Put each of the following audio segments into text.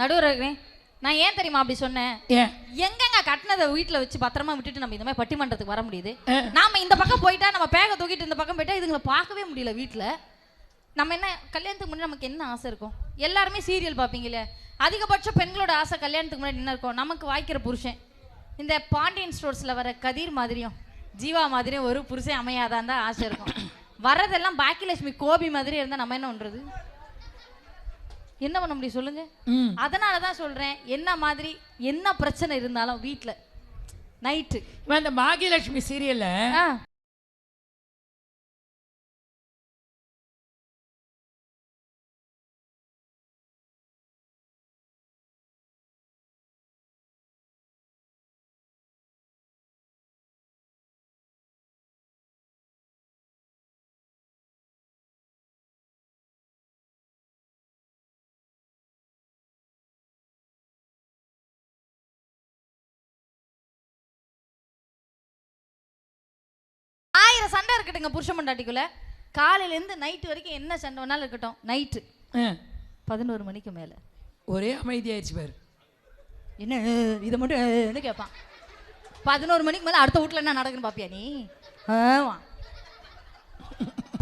நடுவர் நான் ஏன் தெரியுமா அப்படி சொன்னேன்? எங்கங்க கட்டினதை வீட்ல வச்சு பத்திரமா விட்டுட்டு நம்ம இந்த மாதிரி பட்டிமன்றத்துக்கு வர முடியுது. நாம இந்த பக்கம் போயிட்டா நம்ம பேக தூக்கிட்டு இந்த பக்கம் போயிட்டா இதுங்களை பார்க்கவே முடியல வீட்ல. நம்ம என்ன கல்யாணத்துக்கு முன்னாடி நமக்கு என்ன ஆசை இருக்கும்? எல்லாருமே சீரியல் பார்ப்பீங்களே அதிகபட்ச பெண்களோட ஆசை கல்யாணத்துக்கு முன்னாடி என்ன இருக்கும்? நமக்கு வாய்க்கிற புருஷன். இந்த பாண்டியன் ஸ்டோர்ஸ்ல வர கதிர் மாதிரியும் ஜீவா மாதிரியும் ஒரு புருஷன் அமையாதான் தான் ஆசை இருக்கும். வர்றதெல்லாம் பாக்கியலட்சுமி கோபி மாதிரி இருந்தா நம்ம என்ன பண்றது? என்ன பண்ண முடியும் சொல்லுங்க? அதனால தான் சொல்றேன் என்ன மாதிரி என்ன பிரச்சனை இருந்தாலும் வீட்ல நைட்டு. இந்த பாகியலட்சுமி சீரியல்ல ஆயிரம் சண்டை இருக்கட்டுங்க புருஷ மண்டாட்டிக்குள்ள காலையில இருந்து நைட்டு வரைக்கும் என்ன சண்டை வேணாலும் இருக்கட்டும். நைட்டு பதினோரு மணிக்கு மேல. ஒரே அமைதியாயிடுச்சு பாரு. என்ன இதை மட்டும் என்ன கேட்பான் பதினோரு மணிக்கு மேல அடுத்த வீட்ல என்ன நடக்குன்னு பாப்பியா நீ? ஆமா.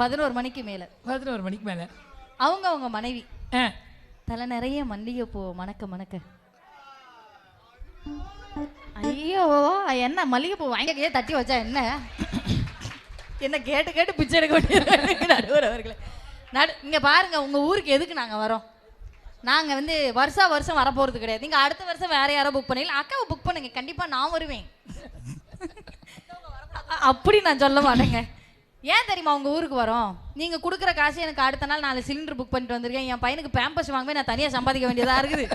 பதினோரு மணிக்கு மேல. பதினோரு மணிக்கு மேல. அவங்க அவங்க மனைவி. தலை நிறைய மல்லிகை பூ மணக்க மணக்க. ஐயோ என்ன மல்லிகை பூ வாங்கி கையை தட்டி வச்சா என்ன? என்ன கேட்டு கேட்டு பிச்சை எடுக்க வேண்டியது நடுவர் அவர்களே. நடு இங்கே பாருங்க உங்கள் ஊருக்கு எதுக்கு நாங்கள் வரோம்? நாங்கள் வந்து வருஷா வருஷம் வரப்போகிறது கிடையாது. நீங்கள் அடுத்த வருஷம் வேற யாரோ புக் பண்ணீங்களா? அக்காவை புக் பண்ணுங்க கண்டிப்பாக நான் வருவேன். அப்படி நான் சொல்ல மாட்டேங்க. ஏன் தெரியுமா உங்கள் ஊருக்கு வரோம்? நீங்கள் கொடுக்குற காசு எனக்கு அடுத்த நாள் நாலு சிலிண்டர் புக் பண்ணிட்டு வந்திருக்கேன். என் பையனுக்கு பேம்பஸ் வாங்கவே நான் தனியாக சம்பாதிக்க வேண்டியதாக இருக்குது.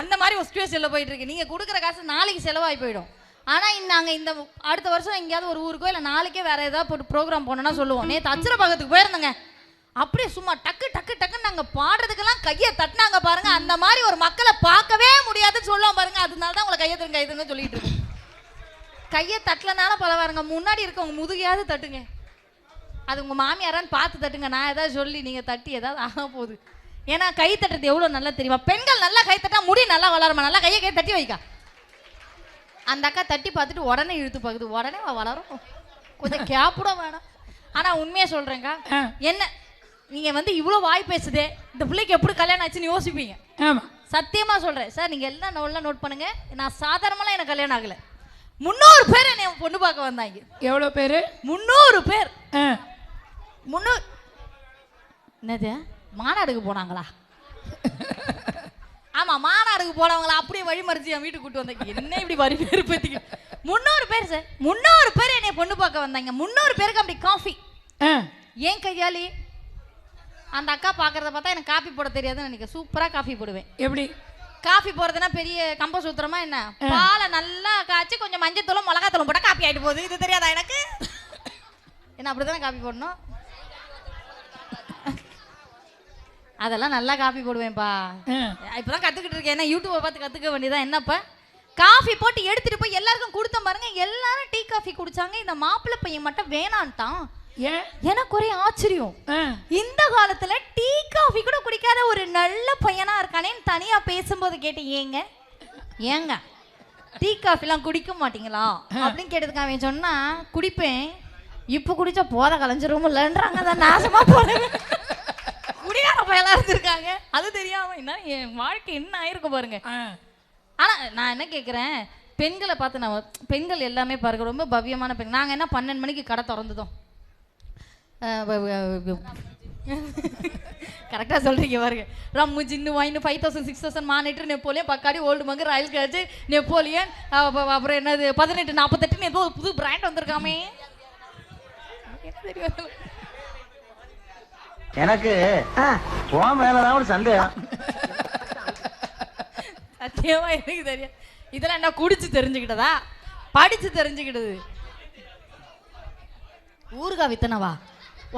அந்த மாதிரி ஒரு சுச்சுவேஷன்ல போயிட்டுருக்கு நீங்கள் கொடுக்குற காசு நாளைக்கு செலவாகி போயிடும். ஆனால் இந்த- இந்த அடுத்த வருஷம் எங்கேயாவது ஒரு ஊருக்கோ இல்லை நாளைக்கே வேறு ஏதாவது போட்டு ப்ரோக்ராம் போனோன்னா சொல்லுவோம். நேற்று அச்சரபாகத்துக்கு போயிருந்தேங்க. அப்படியே சும்மா டக்கு டக்கு டக்குன்னு நாங்கள் பாடுறதுக்கெல்லாம் கையை தட்டினாங்க பாருங்க. அந்த மாதிரி ஒரு மக்களை பார்க்கவே முடியாதுன்னு சொல்லுவோம் பாருங்க. அதனால தான் உங்களை கையை தருங்க கையை சொல்லிட்டு இருக்கோம். கையை தட்டலனால பரவாருங்க முன்னாடி இருக்கவங்க முதுகையாவது தட்டுங்க. அது உங்கள் மாமியாரான்னு பார்த்து தட்டுங்க. நான் ஏதாவது சொல்லி நீங்கள் தட்டி ஏதாவது ஆக போகுது. ஏன்னா கை தட்டுறது எவ்வளோ நல்லா தெரியுமா? பெண்கள் நல்லா கை தட்டா முடி நல்லா வளருமா? நல்லா கையை கை தட்டி வைக்கா. அந்த அக்கா தட்டி பார்த்துட்டு உடனே இழுத்து பார்க்குது. உடனே அவ வளரும். கொஞ்சம் கேப்புட வேணாம். ஆனா உண்மையா சொல்றேங்க. ஆ. என்ன நீங்க வந்து இவ்வளவு வாய் பேசுதே இந்த பிள்ளைக்கு எப்படி கல்யாணம் ஆச்சுன்னு யோசிப்பீங்க. ஆமா. சத்தியமா சொல்றேன். சார் நீங்க எல்லாம் நல்லா நோட் பண்ணுங்க. நான் சாதாரணமாலாம் எனக்கு கல்யாணம் ஆகல. முந்நூறு பேர் என்னை பொண்ணு பார்க்க வந்தாங்க. எவ்வளோ பேரு? முந்நூறு பேர். முந்நூறு என்னது? மாநாடுக்கு போனாங்களா? ஆமா மாநாடுக்கு போனவங்கள அப்படியே வழிமறிச்சு என் வீட்டுக்கு கூட்டு வந்தாங்க என்ன இப்படி வரி பேர் பத்திக்க முந்நூறு பேர் சார். முந்நூறு பேர் என்னை பொண்ணு பார்க்க வந்தாங்க. முந்நூறு பேருக்கு அப்படி காஃபி. ஏன் கையாளி? அந்த அக்கா பார்க்கறத பார்த்தா எனக்கு காஃபி போட தெரியாதுன்னு நினைக்கிறேன். சூப்பரா காஃபி போடுவேன். எப்படி? காஃபி போடுறதுனா பெரிய கம்ப சூத்திரமா என்ன? பாலை நல்லா காய்ச்சி கொஞ்சம் மஞ்சத்தூளும் மிளகாத்தூளும் போட்டா காப்பி ஆயிட்டு போகுது. இது தெரியாதா எனக்கு? என்ன அப்படிதானே காப்பி போடணும்? அதெல்லாம் நல்லா காஃபி போடுவேன்ப்பா. இப்பதான் கத்துக்கிட்டு இருக்கேன். என்ன யூடியூப்பை பார்த்து கத்துக்க வேண்டியதா என்னப்பா? காஃபி போட்டு எடுத்துட்டு போய் எல்லாருக்கும் கொடுத்த பாருங்க. எல்லாரும் டீ காஃபி குடிச்சாங்க. இந்த மாப்பிள்ளை பையன் மட்டும் வேணான்ட்டான். எனக்கு ஒரே ஆச்சரியம். இந்த காலத்துல டீ காஃபி கூட குடிக்காத ஒரு நல்ல பையனா இருக்கானேன்னு தனியா பேசும்போது கேட்டு ஏங்க ஏங்க டீ காஃபிலாம் குடிக்க மாட்டீங்களா? அப்படின்னு கேட்டதுக்கு அவன் சொன்னா குடிப்பேன். இப்போ குடிச்சா போத கலைஞ்சிரும் இல்லைன்றாங்க அதை நாசமா போனேன் குடிகார பயலா இருந்திருக்காங்க. அது தெரியாம என்ன என் வாழ்க்கை என்ன ஆயிருக்கும் பாருங்க. ஆனா நான் என்ன கேக்குறேன் பெண்களை பார்த்து நான் பெண்கள் எல்லாமே பாருங்க ரொம்ப பவ்யமான பெண். நாங்க என்ன பன்னெண்டு மணிக்கு கடை திறந்துட்டோம். கரெக்டாக சொல்றீங்க பாருங்க. Rum gin wine five thousand six thousand monitor Napoleon Bacardi old monk royal gauge Napoleon அப்ப- அப்புறம் என்னது பதினெட்டு நாற்பத்தெட்டுன்னு ஏதோ ஒரு புது பிராண்ட் வந்திருக்காமே. தெரியும்? எனக்கு உன் மேலதான் ஒரு சந்தேகம். சத்தியமா எனக்கு தெரியும். இதெல்லாம் என்ன குடிச்சு தெரிஞ்சுக்கிட்டதா? படிச்சு தெரிஞ்சுக்கிட்டது. ஊறுகாய் வித்தனவா?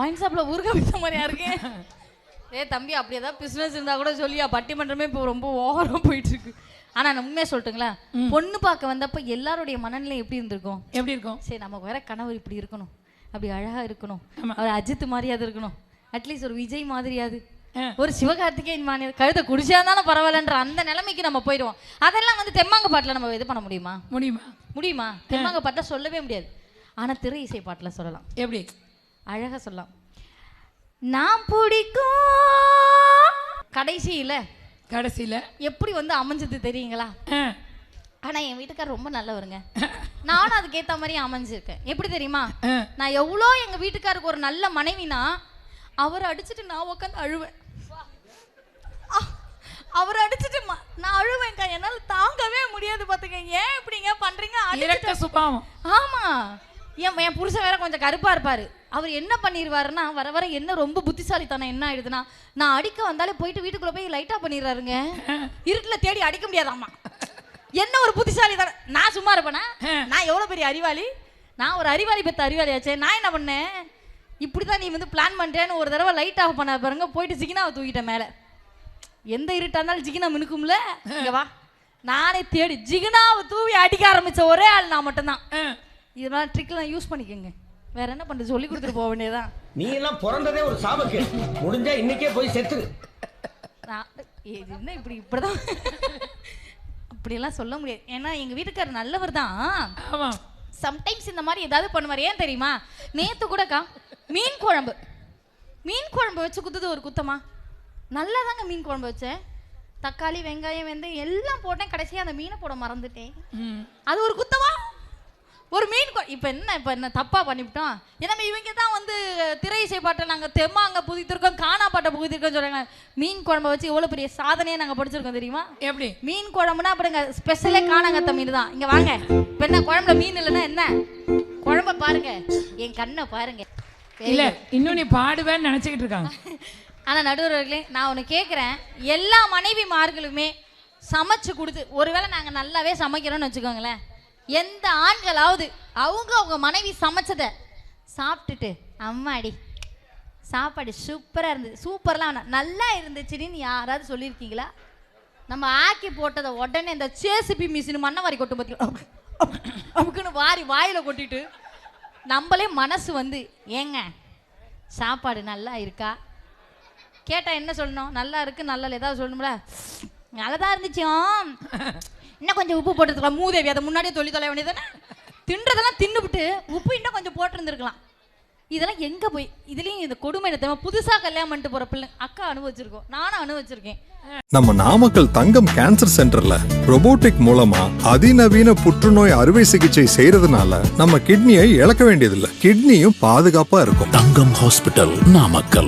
ஒயின் ஷாப்ல ஊறுகாய் வித்த மாதிரியா இருக்கேன் ஏ தம்பி அப்படி ஏதாவது பிசினஸ் இருந்தா கூட சொல்லியா? பட்டிமன்றமே இப்போ ரொம்ப ஓவரா போயிட்டு இருக்கு ஆனா நான் உண்மையா சொல்லட்டுங்களா? பொண்ணு பார்க்க வந்தப்ப எல்லாருடைய மனநிலை எப்படி இருந்திருக்கும்? எப்படி இருக்கும்? சரி நமக்கு வேற கணவர் இப்படி இருக்கணும். அப்படி அழகா இருக்கணும். அவர் அஜித் மாதிரியாவது இருக்கணும். அட்லீஸ்ட் ஒரு விஜய் மாதிரியாவது ஆ. ஒரு சிவகார்த்திகேயன் மாநில கழுத்தை குடிச்சா தானே பரவாயில்லன்ற அந்த நிலைமைக்கு நம்ம போயிடுவோம். அதெல்லாம் வந்து தெம்மாங்க பாட்டில் நம்ம இது பண்ண முடியுமா? முடியுமா? முடியுமா? தெம்மாங்க பாட்டில் சொல்லவே முடியாது. ஆனா திரை இசை பாட்டில் சொல்லலாம். எப்படி? அழகா சொல்லலாம். நான் பிடிக்கும் கடைசியில. கடைசியில்? எப்படி வந்து அமைஞ்சது தெரியுங்களா? ஆ. ஆனா என் வீட்டுக்கார் ரொம்ப நல்லவருங்க. நானும் அதுக்கேத்த மாதிரி அமைஞ்சிருக்கேன். எப்படி தெரியுமா? நான் எவ்வளோ எங்க வீட்டுக்காருக்கு ஒரு நல்ல மனைவினா அவர் அடிச்சிட்டு நான் உட்காந்து அழுவேன். அவர் அடிச்சிட்டு நான் அழுவேன்க்கா. என்னால தாங்கவே முடியாது பாத்துக்க. ஏன் இப்படிங்க பண்றீங்க? இரக்க சுபாவம். ஆமா. என் என் புருஷன் வேற கொஞ்சம் கருப்பா இருப்பாரு. அவர் என்ன பண்ணிடுவாருன்னா வர வர என்ன ரொம்ப புத்திசாலித்தனம் என்ன ஆயிடுதுன்னா நான் அடிக்க வந்தாலே போயிட்டு வீட்டுக்குள்ள போய் லைட்டா பண்ணிடுறாருங்க. இருட்டுல தேடி அடிக்க முடியாதாம்மா. என்ன ஒரு புத்திசாலித்தனம்? நான் சும்மா இருப்பேனா? நான் எவ்வளவு பெரிய அறிவாளி? நான் ஒரு அறிவாளி பெத்த அறிவாளி ஆச்சே நான் என்ன பண்ணேன்? இப்படிதான் நீ வந்து பிளான் பண்றேன்னு ஒரு தடவை லைட் ஆஃப் பண்ண பாருங்க போயிட்டு சிக்கினாவை தூக்கிட்டேன் மேல. எந்த இருட்டா இருந்தாலும் ஜிகினா மினுக்கும்ல. இங்க வா. நானே தேடி ஜிகினாவை தூவி அடிக்க ஆரம்பிச்ச ஒரே ஆள் நான் மட்டும்தான். இதெல்லாம் ட்ரிக்லாம் யூஸ் பண்ணிக்கோங்க. வேற என்ன பண்றது? சொல்லி கொடுத்துட்டு போக வேண்டியதான் நீ எல்லாம் பிறந்ததே ஒரு சாபக்கு. முடிஞ்சா இன்னைக்கே போய் நான் இது என்ன இப்படி இப்படிதான்? அப்படியெல்லாம் சொல்ல முடியாது. ஏன்னா எங்க வீட்டுக்காரர் நல்லவர் தான். சம்டைம்ஸ் இந்த மாதிரி ஏதாவது பண்ணுவார். ஏன் தெரியுமா? நேத்து கூடக்கா மீன் குழம்பு. மீன் குழம்பு வச்சு குத்துது ஒரு குத்தமா? நல்லா தாங்க மீன் குழம்பு வச்சேன் தக்காளி வெங்காயம் வெந்தயம் எல்லாம் போட்டேன். கடைசியா அந்த மீனை போட மறந்துட்டேன். அது ஒரு குத்தமா? ஒரு மீன் இப்ப என்ன இப்ப என்ன தப்பா பண்ணிவிட்டோம்? ஏன்னா இவங்க தான் வந்து திரை இசை பாட்டை நாங்க தெம்மாங்க புதித்திருக்கோம் காணா பாட்டை புதித்திருக்கோம் சொல்றாங்க. மீன் குழம்ப வச்சு எவ்வளவு பெரிய சாதனையை நாங்க படிச்சிருக்கோம் தெரியுமா? எப்படி? மீன் குழம்புனா அப்படிங்க ஸ்பெஷலே காணாங்கத்த மீன் தான். இங்க வாங்க. இப்ப என்ன குழம்புல மீன் இல்லைன்னா என்ன? குழம்ப பாருங்க. என் கண்ணை பாருங்க. இல்லை இன்னும் நீ பாடுவேன்னு நினச்சிக்கிட்டு இருக்காங்க. ஆனா நடுவர்களே நான் ஒன்று கேட்குறேன் எல்லா மனைவிமார்களுமே சமைச்சு கொடுத்து ஒருவேளை நாங்க நல்லாவே சமைக்கிறோம்னு வச்சுக்கோங்களேன். எந்த ஆண்களாவது அவங்க அவங்க மனைவி சமைச்சதை சாப்பிட்டுட்டு அம்மாடி சாப்பாடு சூப்பரா இருந்தது. சூப்பர்லாம் வேணாம். நல்லா இருந்துச்சுன்னு யாராவது சொல்லியிருக்கீங்களா? நம்ம ஆக்கி போட்டதை உடனே இந்த சேசிபி மிஷின் மண்ணை வாரி கொட்டும் பார்த்தீங்களா அமுக்குன்னு வாரி வாயில கொட்டிட்டு நம்மளே மனசு வந்து ஏங்க சாப்பாடு நல்லா இருக்கா? கேட்டால் என்ன சொல்லணும்? நல்லா இருக்கு நல்லா ஏதாவது சொல்லணும்ல? தான் இருந்துச்சு. இன்னும் கொஞ்சம் உப்பு போட்டுருக்கலாம். மூதேவி அதை முன்னாடியே தொழில் தொலை வேண்டியதானே தின்றதெல்லாம் தின்னுபிட்டு உப்பு இன்னும் கொஞ்சம் போட்டிருந்துருக்கலாம். இதெல்லாம் எங்க போய் இதுலயும் இந்த கொடுமை என்ன தெரியுமா புதுசா கல்யாணம் பண்ணிட்டு போற பிள்ளை அக்கா அனுபவிச்சிருக்கோம். நானும் அனுபவிச்சிருக்கேன். நம்ம நாமக்கல் தங்கம் கேன்சர் சென்டர்ல robotic மூலமா அதிநவீன புற்றுநோய் அறுவை சிகிச்சை செய்யறதுனால நம்ம கிட்னியை இழக்க வேண்டியதில்லை. கிட்னியும் பாதுகாப்பா இருக்கும். தங்கம் ஹாஸ்பிட்டல் நாமக்கல்.